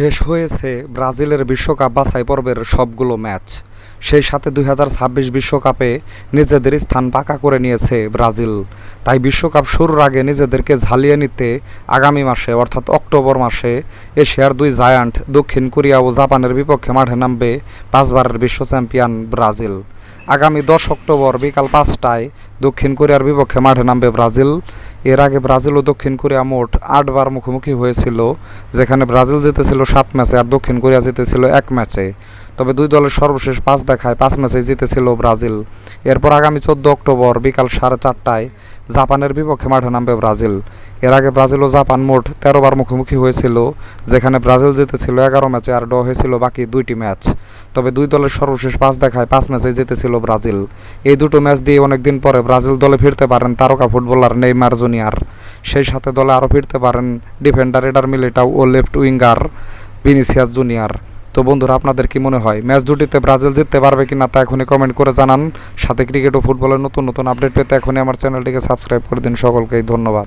শেষ হয়েছে ব্রাজিলের বিশ্বকাপ বাছাই পর্বের সবগুলো ম্যাচ। সেই সাথে দুই বিশ্বকাপে নিজেদের স্থান পাকা করে নিয়েছে ব্রাজিল। তাই বিশ্বকাপ শুরুর আগে নিজেদেরকে ঝালিয়ে নিতে আগামী মাসে, অর্থাৎ অক্টোবর মাসে, এশিয়ার দুই জায়ান্ট, দক্ষিণ কোরিয়া ও জাপানের বিপক্ষে মাঠে নামবে পাঁচবারের বিশ্ব চ্যাম্পিয়ন ব্রাজিল। আগামী দশ অক্টোবর বিকাল পাঁচটায় দক্ষিণ কোরিয়ার বিপক্ষে মাঠে নামবে ব্রাজিল। এর আগে ব্রাজিল ও দক্ষিণ কোরিয়া মোট আটবার মুখোমুখি হয়েছিল, যেখানে ব্রাজিল জিতেছিল সাত ম্যাচে আর দক্ষিণ কোরিয়া জিতেছিল এক ম্যাচে। তবে দুই দলের সর্বশেষ পাঁচ দেখায় পাঁচ ম্যাচে জিতেছিল ব্রাজিল। এরপর আগামী চোদ্দ অক্টোবর বিকাল সাড়ে চারটায় জাপানের বিপক্ষে মাঠে নামবে ব্রাজিল। এর আগে ব্রাজিল ও জাপান মোট তেরো বার মুখোমুখি হয়েছিল, যেখানে ব্রাজিল জিতেছিল এগারো ম্যাচে আর ড হয়েছিল বাকি দুইটি ম্যাচ। তবে দুই দলের সর্বশেষ পাঁচ দেখায় পাঁচ ম্যাচে জিতেছিল ব্রাজিল। এই দুটো ম্যাচ দিয়ে অনেকদিন পরে ব্রাজিল দলে ফিরতে পারেন তারকা ফুটবলার নেইমার জুনিয়ার। সেই সাথে দলে আরও ফিরতে পারেন ডিফেন্ডার এডার মিলিটাও ও লেফট উইঙ্গার ভিনিসিয়াস জুনিয়র। তো বন্ধুরা, আপনাদের কি মনে হয়, ম্যাচ দুটিতে ব্রাজিল জিততে পারবে কিনা তা এখনই কমেন্ট করে জানান। সাথে ক্রিকেট ও ফুটবলের নতুন নতুন আপডেট পেতে এখনই আমার চ্যানেলটিকে সাবস্ক্রাইব করে দিন। সকলকেই ধন্যবাদ।